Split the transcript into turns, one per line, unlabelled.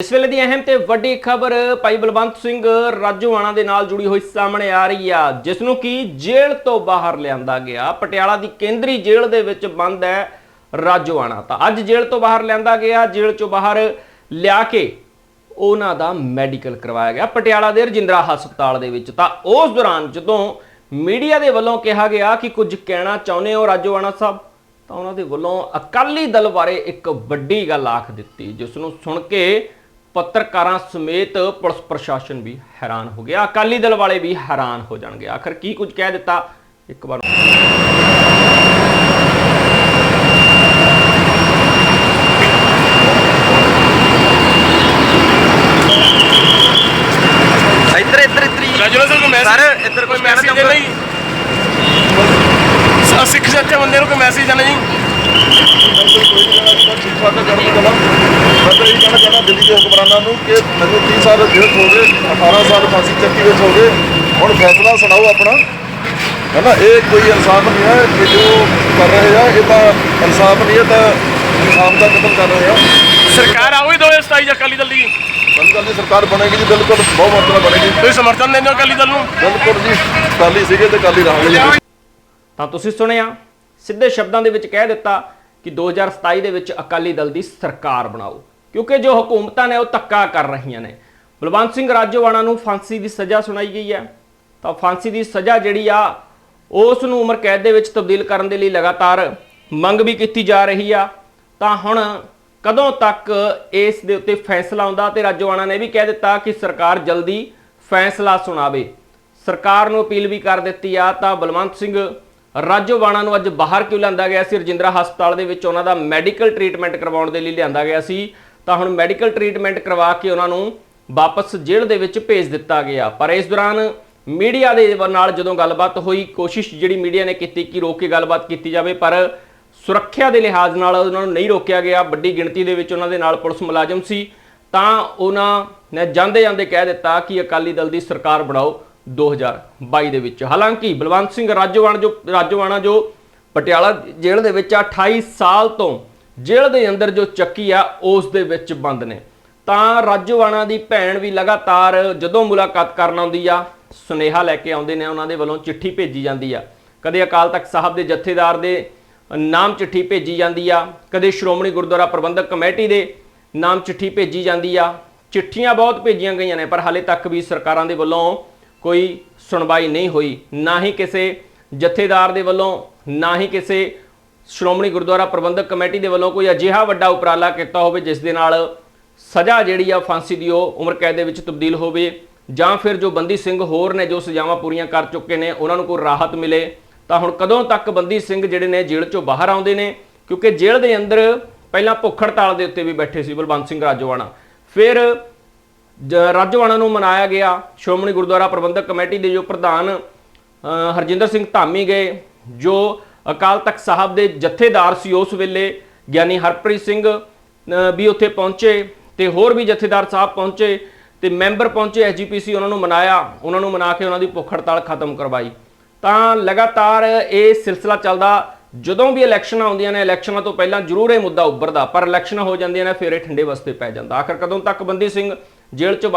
ਇਸ ਵੇਲੇ ਦੀ ਅਹਿਮ ਤੇ ਵੱਡੀ ਖਬਰ ਭਾਈ ਬਲਵੰਤ ਸਿੰਘ ਰਾਜੋਆਣਾ ਦੇ ਨਾਲ ਜੁੜੀ ਹੋਈ ਸਾਹਮਣੇ ਆ ਰਹੀ ਆ, ਜਿਸ ਨੂੰ ਕਿ ਜੇਲ੍ਹ ਤੋਂ ਬਾਹਰ ਲਿਆਂਦਾ ਗਿਆ। ਪਟਿਆਲਾ ਦੀ ਕੇਂਦਰੀ ਜੇਲ੍ਹ ਦੇ ਵਿੱਚ ਬੰਦ ਹੈ ਰਾਜੋਆਣਾ ਤਾਂ ਅੱਜ ਜੇਲ੍ਹ ਤੋਂ ਬਾਹਰ ਲਿਆਂਦਾ ਗਿਆ, ਜੇਲ੍ਹ ਚੋਂ ਬਾਹਰ ਲਿਆ ਕੇ ਉਹਨਾਂ ਦਾ ਮੈਡੀਕਲ ਕਰਵਾਇਆ ਗਿਆ। ਪਟਿਆਲਾ ਦੇ ਰਜਿੰਦਰਾ ਹਸਪਤਾਲ ਦੇ ਵਿੱਚ ਤਾਂ ਉਸ ਦੌਰਾਨ ਜਦੋਂ ਮੀਡੀਆ ਦੇ ਵੱਲੋਂ ਕਿਹਾ ਗਿਆ ਕਿ ਕੁਝ ਕਹਿਣਾ ਚਾਹੁੰਦੇ ਹੋ ਰਾਜੋਆਣਾ ਸਾਹਿਬ, ਤਾਂ ਉਹਨਾਂ ਦੇ ਵੱਲੋਂ ਅਕਾਲੀ ਦਲ ਬਾਰੇ ਇੱਕ ਵੱਡੀ ਗੱਲ ਆਖ ਦਿੱਤੀ, ਜਿਸ ਨੂੰ ਸੁਣ ਕੇ ਪੱਤਰਕਾਰਾਂ ਸਮੇਤ ਪੁਲਿਸ ਪ੍ਰਸ਼ਾਸਨ ਵੀ ਹੈਰਾਨ ਹੋ ਗਿਆ ਅਕਾਲੀ ਦਲ ਵਾਲੇ ਵੀ ਹੈਰਾਨ ਹੋ ਜਾਣਗੇ ਆਖਰ ਕੀ ਕੁਝ ਕਹਿ ਦਿੱਤਾ ਇੱਕ ਵਾਰ
ਇੱਧਰ ਇੱਧਰ ਇੱਧਰ ਹੀ
ਰਾਜੂ ਸਰ ਕੋਈ ਮੈਸੇਜ
ਸਰ, ਇੱਧਰ ਕੁਛ ਕਹਿਣਾ
ਮੈਸੇਜ
ਚਾਹੋਗੇ?
ਨਹੀਂ ਸ- ਸਿੱਖ ਸੱਚੇ ਬੰਦੇ ਨੂੰ ਕੋਈ ਮੈਸੇਜ ਆਣਾ ਜੀ
ਠੀਕ ਠਾਕ ਜਨਮ ਕਲਾ ਮੈਂ ਤਾਂ ਇਹ ਕਹਿਣਾ ਚਾਹੁੰਦਾ ਦਿੱਲੀ ਦੇ ਹੁਕਮਰਾਨਾਂ ਨੂੰ ਕਿ ਮੈਨੂੰ 30 ਸਾਲ ਜੇਲ੍ਹ ਹੋ ਗਏ 18 ਸਾਲ ਫਾਂਸੀ ਚੱਕੀ ਵਿੱਚ ਹੋ ਗਏ। ਹੁਣ ਫੈਸਲਾ ਸੁਣਾਓ ਆਪਣਾ। ਹੈ ਨਾ ਇਹ ਕੋਈ ਇਨਸਾਫ ਨਹੀਂ ਹੈ ਕਿ ਜੋ ਕਰ ਰਹੇ ਆ ਇਹ ਤਾਂ ਇਨਸਾਫ ਨਹੀਂ ਹੈ ਤਾਂ ਇਨਸਾਫ ਦਾ ਕਤਲ ਕਰ ਰਹੇ ਆ।
ਸਰਕਾਰ ਆਉਈ 2027 ਚ ਅਕਾਲੀ ਦਲ ਦੀ।
ਕੱਲ੍ਹ ਦੀ ਸਰਕਾਰ ਬਣੇਗੀ ਜੀ ਬਿਲਕੁਲ ਬਹੁਤ ਮਾਤਰਾ ਬਣੇਗੀ।
ਤੁਸੀਂ ਸਮਰਥਨ ਦਿੰਦੇ ਹੋ ਅਕਾਲੀ ਦਲ ਨੂੰ?
ਬਿਲਕੁਲ ਜੀ ਕਾਲੀ ਸੀਗੇ ਤੇ ਕਾਲੀ ਰਹਾਂਗੇ ਜੀ।
ਤਾਂ ਤੁਸੀਂ ਸੁਣਿਆ ਸਿੱਧੇ ਸ਼ਬਦਾਂ ਦੇ ਵਿੱਚ ਕਹਿ ਦਿੱਤਾ ਕਿ 2027 ਦੇ ਵਿੱਚ ਅਕਾਲੀ ਦਲ ਦੀ ਸਰਕਾਰ ਬਣਾਓ। ਕਿਉਂਕਿ ਜੋ ਹਕੂਮਤਾਂ ਨੇ ਉਹ ਧੱਕਾ ਕਰ ਰਹੀਆਂ ਨੇ। ਬਲਵੰਤ ਸਿੰਘ ਰਾਜੋਵਾਣਾ ਨੂੰ ਫਾਂਸੀ ਦੀ ਸਜ਼ਾ ਸੁਣਾਈ ਗਈ ਹੈ। ਤਾਂ ਫਾਂਸੀ ਦੀ ਸਜ਼ਾ ਜਿਹੜੀ ਆ, ਉਸ ਨੂੰ ਉਮਰ ਕੈਦ ਦੇ ਵਿੱਚ ਤਬਦੀਲ ਕਰਨ ਦੇ ਲਈ ਲਗਾਤਾਰ ਮੰਗ ਵੀ ਕੀਤੀ ਜਾ ਰਹੀ ਆ। ਤਾਂ ਹੁਣ ਕਦੋਂ ਤੱਕ ਇਸ ਦੇ ਉੱਤੇ ਫੈਸਲਾ ਆਉਂਦਾ ਤੇ ਰਾਜੋਆਣਾ ਨੇ ਵੀ ਕਹਿ ਦਿੱਤਾ ਕਿ ਸਰਕਾਰ ਜਲਦੀ ਫੈਸਲਾ ਸੁਣਾਵੇ। ਸਰਕਾਰ ਨੂੰ ਅਪੀਲ ਵੀ ਕਰ ਦਿੱਤੀ ਆ, ਤਾਂ ਬਲਵੰਤ ਸਿੰਘ ਰਾਜੋਆਣਾ ਨੂੰ ਅੱਜ ਬਾਹਰ ਕਿਉਂ ਲਿਆਂਦਾ ਗਿਆ ਸੀ? ਰਜਿੰਦਰਾ ਹਸਪਤਾਲ ਦੇ ਵਿੱਚ ਉਹਨਾਂ ਦਾ ਮੈਡੀਕਲ ਟ੍ਰੀਟਮੈਂਟ ਕਰਵਾਉਣ ਦੇ ਲਈ ਲਿਆਂਦਾ ਗਿਆ ਸੀ। ਤਾਂ ਹੁਣ ਮੈਡੀਕਲ ਟ੍ਰੀਟਮੈਂਟ ਕਰਵਾ ਕੇ ਉਹਨਾਂ ਨੂੰ ਵਾਪਸ ਜੇਲ੍ਹ ਦੇ ਵਿੱਚ ਭੇਜ ਦਿੱਤਾ ਗਿਆ। ਪਰ ਇਸ ਦੌਰਾਨ ਮੀਡੀਆ ਦੇ ਨਾਲ ਜਦੋਂ ਗੱਲਬਾਤ ਹੋਈ, ਕੋਸ਼ਿਸ਼ ਜਿਹੜੀ ਮੀਡੀਆ ਨੇ ਕੀਤੀ ਕਿ ਰੋਕ ਕੇ ਗੱਲਬਾਤ ਕੀਤੀ ਜਾਵੇ, ਪਰ ਸੁਰੱਖਿਆ ਦੇ ਲਿਹਾਜ਼ ਨਾਲ ਉਹਨਾਂ ਨੂੰ ਨਹੀਂ ਰੋਕਿਆ ਗਿਆ। ਵੱਡੀ ਗਿਣਤੀ ਦੇ ਵਿੱਚ ਉਹਨਾਂ ਦੇ ਨਾਲ ਪੁਲਿਸ ਮੁਲਾਜ਼ਮ ਸੀ। ਤਾਂ ਉਹਨਾਂ ਨੇ ਜਾਂਦੇ ਜਾਂਦੇ ਕਹਿ ਦਿੱਤਾ ਕਿ ਅਕਾਲੀ ਦਲ ਦੀ ਸਰਕਾਰ ਬਣਾਓ 2022 ਦੇ ਵਿੱਚ। ਹਾਲਾਂਕਿ ਬਲਵੰਤ ਸਿੰਘ ਰਾਜੋਵਾਣ ਜੋ ਰਾਜੋਵਾਣਾ ਜੋ ਪਟਿਆਲਾ ਜੇਲ੍ਹ ਦੇ ਵਿੱਚ ਆ 28 ਸਾਲ ਤੋਂ ਜੇਲ੍ਹ ਦੇ ਅੰਦਰ ਜੋ ਚੱਕੀ ਆ, ਉਸ ਦੇ ਵਿੱਚ ਬੰਦ ਨੇ। ਤਾਂ ਰਾਜੋਵਾਣਾ ਦੀ ਭੈਣ ਵੀ ਲਗਾਤਾਰ ਜਦੋਂ ਮੁਲਾਕਾਤ ਕਰਨ ਆਉਂਦੀ ਆ, ਸੁਨੇਹਾ ਲੈ ਕੇ ਆਉਂਦੇ ਨੇ, ਉਹਨਾਂ ਦੇ ਵੱਲੋਂ ਚਿੱਠੀ ਭੇਜੀ ਜਾਂਦੀ ਆ। ਕਦੇ ਅਕਾਲ ਤਖਤ ਸਾਹਿਬ ਦੇ ਜਥੇਦਾਰ ਦੇ ਨਾਮ ਚਿੱਠੀ ਭੇਜੀ ਜਾਂਦੀ ਆ, ਕਦੇ ਸ਼੍ਰੋਮਣੀ ਗੁਰਦੁਆਰਾ ਪ੍ਰਬੰਧਕ ਕਮੇਟੀ ਦੇ ਨਾਮ ਚਿੱਠੀ ਭੇਜੀ ਜਾਂਦੀ ਆ। ਚਿੱਠੀਆਂ ਬਹੁਤ ਭੇਜੀਆਂ ਗਈਆਂ ਨੇ, ਪਰ ਹਾਲੇ ਤੱਕ ਵੀ ਸਰਕਾਰਾਂ ਦੇ ਵੱਲੋਂ ਕੋਈ ਸੁਣਵਾਈ ਨਹੀਂ ਹੋਈ। ਨਾ ਹੀ ਕਿਸੇ ਜਥੇਦਾਰ ਦੇ ਵੱਲੋਂ, ਨਾ ਹੀ ਕਿਸੇ ਸ਼੍ਰੋਮਣੀ ਗੁਰਦੁਆਰਾ ਪ੍ਰਬੰਧਕ ਕਮੇਟੀ ਦੇ ਵੱਲੋਂ ਕੋਈ ਅਜਿਹਾ ਵੱਡਾ ਉਪਰਾਲਾ ਕੀਤਾ ਹੋਵੇ, ਜਿਸ ਦੇ ਨਾਲ ਸਜ਼ਾ ਜਿਹੜੀ ਆ ਫਾਂਸੀ ਦੀ ਉਹ ਉਮਰ ਕੈਦ ਦੇ ਵਿੱਚ ਤਬਦੀਲ ਹੋਵੇ, ਜਾਂ ਫਿਰ ਜੋ ਬੰਦੀ ਸਿੰਘ ਹੋਰ ਨੇ ਜੋ ਸਜ਼ਾਵਾਂ ਪੂਰੀਆਂ ਕਰ ਚੁੱਕੇ ਨੇ, ਉਹਨਾਂ ਨੂੰ ਕੋਈ ਰਾਹਤ ਮਿਲੇ, ਤਾਂ ਹੁਣ ਕਦੋਂ ਤੱਕ ਬੰਦੀ ਸਿੰਘ ਜਿਹੜੇ ਨੇ ਜੇਲ੍ਹ ਚੋਂ ਬਾਹਰ ਆਉਂਦੇ ਨੇ? ਕਿਉਂਕਿ ਜੇਲ੍ਹ ਦੇ ਅੰਦਰ ਪਹਿਲਾਂ ਭੁੱਖ ਹੜਤਾਲ ਦੇ ਉੱਤੇ ਵੀ ਬੈਠੇ ਸੀ ਬਲਵੰਤ ਸਿੰਘ ਰਾਜੋਆਣਾ। ਫਿਰ ਜ- ਰਾਜੋਆਣਾ ਨੂੰ ਮਨਾਇਆ ਗਿਆ, ਸ਼੍ਰੋਮਣੀ ਗੁਰਦੁਆਰਾ ਪ੍ਰਬੰਧਕ ਕਮੇਟੀ ਦੇ ਜੋ ਪ੍ਰਧਾਨ ਹਰਜਿੰਦਰ ਸਿੰਘ ਧਾਮੀ ਗਏ, ਜੋ ਅਕਾਲ ਤਖਤ ਸਾਹਿਬ ਦੇ ਜਥੇਦਾਰ ਸੀ ਉਸ ਵੇਲੇ, ਗਿਆਨੀ ਹਰਪ੍ਰੀਤ ਸਿੰਘ ਵੀ ਉੱਥੇ ਪਹੁੰਚੇ ਤੇ ਹੋਰ ਵੀ ਜਥੇਦਾਰ ਸਾਹਿਬ ਪਹੁੰਚੇ ਤੇ ਮੈਂਬਰ ਪਹੁੰਚੇ ਐਸਜੀਪੀਸੀ ਉਹਨਾਂ ਨੂੰ ਮਨਾਇਆ, ਉਹਨਾਂ ਨੂੰ ਮਨਾ ਕੇ ਉਹਨਾਂ ਦੀ ਭੁੱਖ ਹੜਤਾਲ ਖਤਮ ਕਰਵਾਈ। ਤਾਂ ਲਗਾਤਾਰ ਇਹ ਸਿਲਸਿਲਾ ਚੱਲਦਾ, ਜਦੋਂ ਵੀ ਇਲੈਕਸ਼ਨਾਂ ਆਉਂਦੀਆਂ ਨੇ, ਇਲੈਕਸ਼ਨਾਂ ਤੋਂ ਪਹਿਲਾਂ ਜ਼ਰੂਰ ਇਹ ਮੁੱਦਾ ਉੱਭਰਦਾ, ਪਰ ਇਲੈਕਸ਼ਨਾਂ ਹੋ ਜਾਂਦੀਆਂ ਨੇ, ਫਿਰ ਇਹ ਠੰਡੇ ਵਸਤੇ ਪੈ ਜਾਂਦਾ। ਆਖਰ ਕਦੋਂ ਤੱਕ ਬੰਦੀ ਸਿੰਘ ਜੇਲ੍ਹ 'ਚ